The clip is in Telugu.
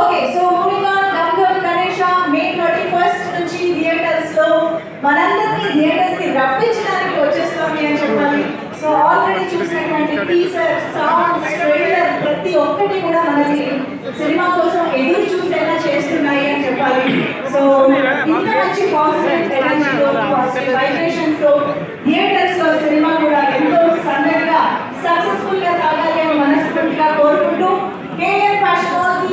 ఓకే సో మూవింగ్ ఆన్ గంగోల్ గణేష మే థర్టీ ఫస్ట్ నుంచి థియేటర్స్లో మనందరికి థియేటర్స్కి రప్పించడానికి వచ్చేస్తుంది అని చెప్పాలి. సో ఆల్రెడీ చూసినటువంటి టీజర్ సాంగ్స్ ట్రైలర్ ప్రతి ఒక్కటి కూడా మనకి సినిమా కోసం ఎదురు చూసేలా చేస్తున్నాయి అని చెప్పాలి. సో ఇంత మంచి పాజిటివ్ ఎనర్జీతో